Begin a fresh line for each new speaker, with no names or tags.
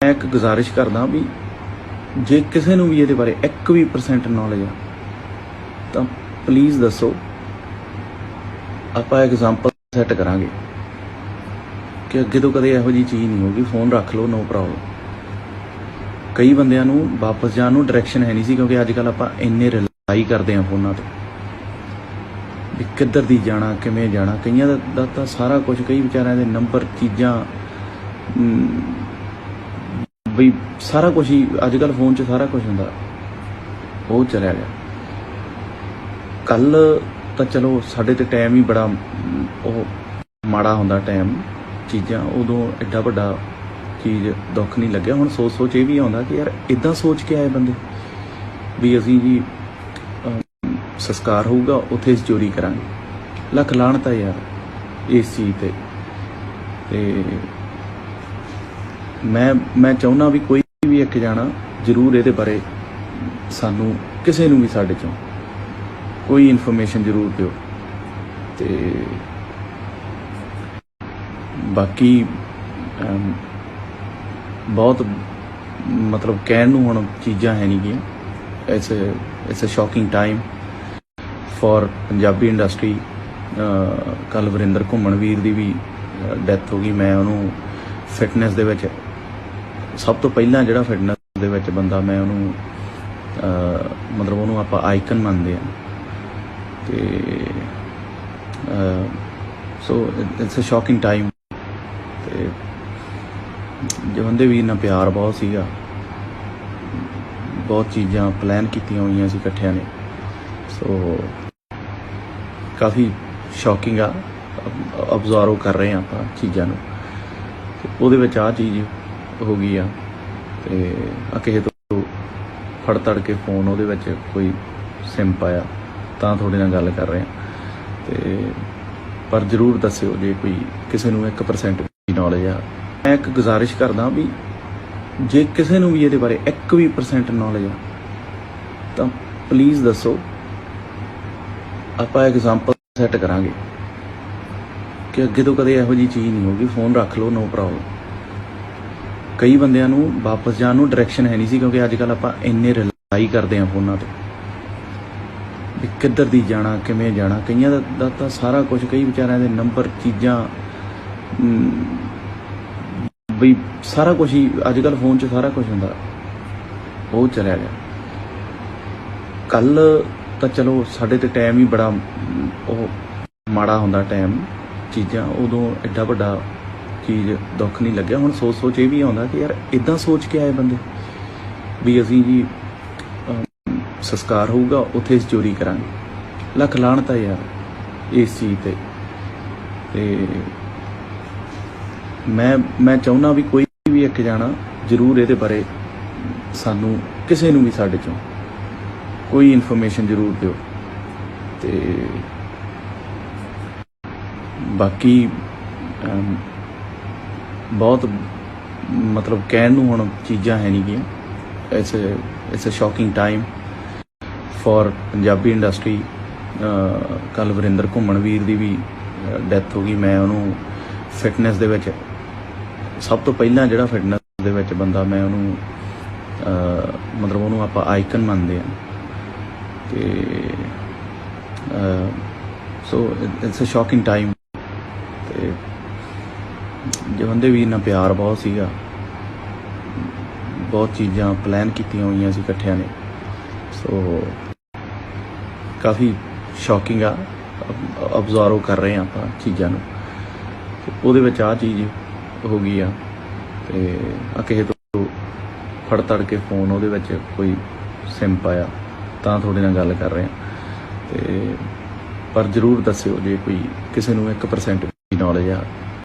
ਮੈਂ ਇੱਕ ਗੁਜ਼ਾਰਿਸ਼ ਕਰਦਾ ਵੀ ਜੇ ਕਿਸੇ ਨੂੰ ਵੀ ਇਹਦੇ ਬਾਰੇ 1 ਵੀ ਪਰਸੈਂਟ ਨੌਲੇਜ ਆ ਤਾਂ ਪਲੀਜ਼ ਦੱਸੋ ਆਪਾਂ ਐਗਜ਼ਾਮਪਲ ਸੈੱਟ ਕਰਾਂਗੇ ਕਿ ਅੱਗੇ ਤੋਂ ਕਦੇ ਇਹੋ ਜੀ ਚੀਜ਼ ਨਹੀਂ ਹੋਗੀ ਫੋਨ ਰੱਖ ਲਓ ਨੋ ਪ੍ਰੋਬਲਮ ਕਈ ਬੰਦਿਆਂ ਨੂੰ ਵਾਪਸ ਜਾਣ ਨੂੰ ਡਾਇਰੈਕਸ਼ਨ ਹੈ ਨਹੀਂ ਸੀ ਕਿਉਂਕਿ ਅੱਜ ਕੱਲ ਆਪਾਂ ਇੰਨੇ ਰਿਲਾਈ ਕਰਦੇ ਹਾਂ ਫੋਨਾਂ ਤੇ। ਵੀ ਕਿੱਧਰ ਦੀ ਜਾਣਾ ਕਿਵੇਂ ਜਾਣਾ ਕਈਆਂ ਦਾ, ਤਾਂ ਸਾਰਾ ਕੁਝ ਕਈ ਵਿਚਾਰਿਆਂ ਦੇ ਨੰਬਰ ਚੀਜ਼ਾਂ ਬਈ ਸਾਰਾ ਕੁਝ ਹੀ ਅੱਜ ਕੱਲ ਫੋਨ 'ਚ ਸਾਰਾ ਕੁਝ ਹੁੰਦਾ। ਉਹ ਚਲਿਆ ਗਿਆ। ਕੱਲ ਤਾਂ ਚਲੋ ਸਾਡੇ ਤੇ ਟਾਈਮ ਹੀ ਬੜਾ ਉਹ ਮਾੜਾ ਹੁੰਦਾ ਟਾਈਮ ਚੀਜ਼ਾਂ। ਉਦੋਂ ਐਡਾ ਵੱਡਾ ਚੀਜ਼ ਦੁੱਖ ਨਹੀਂ ਲੱਗਿਆ। ਹੁਣ ਸੋਚ ਸੋਚ ਇਹ ਵੀ ਆਉਂਦਾ ਕਿ ਯਾਰ ਇਦਾਂ ਸੋਚ ਕੇ ਆਏ ਬੰਦੇ। ਵੀ ਅਸੀਂ ਜੀ ਅਮ, ਸੰਸਕਾਰ ਹੋਊਗਾ ਉੱਥੇ ਅਸੀਂ ਚੋਰੀ ਕਰਾਂਗੇ। ਲੱਖ ਲਾਹਣਤ ਆ ਯਾਰ ਇਸ ਚੀਜ਼ ਤੇ। ਤੇ ਮੈਂ ਮੈਂ ਚਾਹੁੰਦਾ ਵੀ ਕੋਈ ਵੀ ਇੱਕ ਜਾਣਾ, ਜ਼ਰੂਰ ਇਹਦੇ ਬਾਰੇ ਸਾਨੂੰ ਕਿਸੇ ਨੂੰ ਵੀ ਸਾਡੇ ਚੋਂ ਕੋਈ ਇਨਫੋਰਮੇਸ਼ਨ ਜ਼ਰੂਰ ਦਿਓ। ਤੇ ਬਾਕੀ ਬਹੁਤ ਮਤਲਬ ਕਹਿਣ ਨੂੰ ਹੁਣ ਚੀਜ਼ਾਂ ਹੈ ਨਹੀਂ ਗੀਆਂ it's it's a shocking time for Punjabi industry ਕੱਲ ਵਰਿੰਦਰ ਘੁੰਮਣ ਵੀਰ ਦੀ ਵੀ ਡੈਥ ਹੋ ਗਈ। ਮੈਂ ਉਹਨੂੰ ਫਿਟਨੈਸ ਦੇ ਵਿੱਚ ਸਭ ਤੋਂ ਪਹਿਲਾਂ ਜਿਹੜਾ ਫਿਟਨੈਸ ਦੇ ਵਿੱਚ ਬੰਦਾ, ਮੈਂ ਉਹਨੂੰ ਮਤਲਬ ਉਹਨੂੰ ਆਪਾਂ ਆਈਕਨ ਮੰਨਦੇ ਆ ਤੇ so it's a shocking time ਤੇ ਜਵੰਦੇ ਵੀਰ ਨਾਲ ਪਿਆਰ ਬਹੁਤ ਸੀਗਾ, ਬਹੁਤ ਚੀਜ਼ਾਂ ਪਲਾਨ ਕੀਤੀਆਂ ਹੋਈਆਂ ਸੀ ਇਕੱਠਿਆਂ ਨੇ। ਸੋ ਕਾਫੀ ਸ਼ੌਕਿੰਗ ਆ ਅਬਜ਼ਰਵ ਕਰ ਰਹੇ ਆ ਆਪਾਂ ਚੀਜ਼ਾਂ ਨੂੰ। ਉਹਦੇ ਵਿੱਚ ਆ ਚੀਜ਼ ਹੋ ਗਈ ਆ। ਤੇ ਆ ਕਿਸੇ ਤੋਂ ਫੜ ਤੜ ਕੇ ਫੋਨ ਉਹਦੇ ਵਿੱਚ ਕੋਈ ਸਿਮ ਪਾਇਆ ਤਾਂ ਤੁਹਾਡੇ ਨਾਲ ਗੱਲ ਕਰ ਰਹੇ ਆ। ਤੇ ਪਰ ਜਰੂਰ ਦੱਸਿਓ ਜੇ ਕੋਈ ਕਿਸੇ ਨੂੰ 1% ਵੀ ਨੌਲੇਜ ਆ। ਮੈਂ ਇੱਕ ਗੁਜ਼ਾਰਿਸ਼ ਕਰਦਾ ਵੀ ਜੇ ਕਿਸੇ ਨੂੰ ਵੀ ਇਹਦੇ ਬਾਰੇ 1 ਵੀ ਪਰਸੈਂਟ ਨੌਲੇਜ ਆ, ਤਾਂ ਪਲੀਜ਼ ਦੱਸੋ, ਆਪਾਂ ਐਗਜ਼ਾਮਪਲ ਸੈੱਟ ਕਰਾਂਗੇ ਕਿ ਅੱਗੇ ਤੋਂ ਕਦੇ ਇਹੋ ਜੀ ਚੀਜ਼ ਨਹੀਂ ਹੋਗੀ ਫੋਨ ਰੱਖ ਲਓ ਨੋ ਪ੍ਰੋਬਲਮ ਕਈ ਬੰਦਿਆਂ ਨੂੰ ਵਾਪਸ ਜਾਣ ਨੂੰ ਡਾਇਰੈਕਸ਼ਨ ਹੈ ਨਹੀਂ ਸੀ ਕਿਉਂਕਿ ਅੱਜ ਕੱਲ ਆਪਾਂ ਇੰਨੇ ਰਿਲਾਈ ਕਰਦੇ ਹਾਂ ਫੋਨਾਂ ਤੇ ਵੀ ਕਿੱਧਰ ਦੀ ਜਾਣਾ ਕਿਵੇਂ ਜਾਣਾ। ਕਈਆਂ ਦਾ, ਤਾਂ ਸਾਰਾ ਕੁਝ ਕਈ ਵਿਚਾਰਿਆਂ ਦੇ ਨੰਬਰ ਚੀਜ਼ਾਂ ਬਈ ਸਾਰਾ ਕੁਝ ਹੀ ਅੱਜ ਕੱਲ ਫੋਨ 'ਚ ਸਾਰਾ ਕੁਝ ਹੁੰਦਾ। ਉਹ ਚਲਿਆ ਗਿਆ। ਕੱਲ ਤਾਂ ਚਲੋ ਸਾਡੇ ਤੇ ਟਾਈਮ ਹੀ ਬੜਾ ਉਹ ਮਾੜਾ ਹੁੰਦਾ ਟਾਈਮ ਚੀਜ਼ਾਂ। ਉਦੋਂ ਐਡਾ ਵੱਡਾ ਚੀਜ਼ ਦੁੱਖ ਨਹੀਂ ਲੱਗਿਆ। ਹੁਣ ਸੋਚ ਸੋਚ ਇਹ ਵੀ ਆਉਂਦਾ ਕਿ ਯਾਰ ਇਦਾਂ ਸੋਚ ਕੇ ਆਏ ਬੰਦੇ ਵੀ ਅਸੀਂ ਜੀ ਸੰਸਕਾਰ ਹੋਊਗਾ, ਉੱਥੇ ਅਸੀਂ ਚੋਰੀ ਕਰਾਂਗੇ। ਲੱਖ ਲਾਹਣਤ ਆ ਯਾਰ ਇਸ ਚੀਜ਼ ਤੇ। ਤੇ ਮੈਂ ਮੈਂ ਚਾਹੁੰਦਾ ਵੀ ਕੋਈ ਵੀ ਇੱਕ ਜਾਣਾ ਜ਼ਰੂਰ ਇਹਦੇ ਬਾਰੇ ਸਾਨੂੰ ਕਿਸੇ ਨੂੰ ਵੀ ਸਾਡੇ ਚੋਂ ਕੋਈ ਇਨਫੋਰਮੇਸ਼ਨ ਜ਼ਰੂਰ ਦਿਓ। ਤੇ ਬਾਕੀ ਬਹੁਤ ਮਤਲਬ ਕਹਿਣ ਨੂੰ ਹੁਣ ਚੀਜ਼ਾਂ ਹੈ ਨਹੀਂ ਗੀਆਂ। It's it's a shocking time for Punjabi industry ਕੱਲ ਵਰਿੰਦਰ ਘੁੰਮਣ ਵੀਰ ਦੀ ਵੀ ਡੈਥ ਹੋ ਗਈ। ਮੈਂ ਉਹਨੂੰ ਫਿਟਨੈਸ ਦੇ ਵਿੱਚ, ਸਭ ਤੋਂ ਪਹਿਲਾਂ ਜਿਹੜਾ ਫਿਟਨੈਸ ਦੇ ਵਿੱਚ ਬੰਦਾ, ਮੈਂ ਉਹਨੂੰ ਮਤਲਬ ਉਹਨੂੰ ਆਪਾਂ ਆਈਕਨ ਮੰਨਦੇ ਆ ਤੇ so it's a shocking time ਤੇ ਜਵੰਦੇ ਵੀਰ ਨਾਲ ਪਿਆਰ ਬਹੁਤ ਸੀਗਾ। ਬਹੁਤ ਚੀਜ਼ਾਂ ਪਲਾਨ ਕੀਤੀਆਂ ਹੋਈਆਂ ਸੀ ਇਕੱਠਿਆਂ ਨੇ। ਸੋ ਕਾਫੀ ਸ਼ੌਕਿੰਗ ਆ। ਅਬਜ਼ਰਵ ਕਰ ਰਹੇ ਆ ਆਪਾਂ ਚੀਜ਼ਾਂ ਨੂੰ। ਉਹਦੇ ਵਿੱਚ ਆ ਚੀਜ਼ ਹੋ ਗਈ ਆ। ਤੇ ਆ ਕਿਸੇ ਤੋਂ ਫੜ ਤੜ ਕੇ ਫੋਨ ਉਹਦੇ ਵਿੱਚ ਕੋਈ ਸਿਮ ਪਾਇਆ। ਤਾਂ ਤੁਹਾਡੇ ਨਾਲ ਗੱਲ ਕਰ ਰਹੇ ਆ ਤੇ ਪਰ ਜਰੂਰ ਦੱਸਿਓ ਜੇ ਕੋਈ ਕਿਸੇ ਨੂੰ 1% ਨੌਲੇਜ ਆ।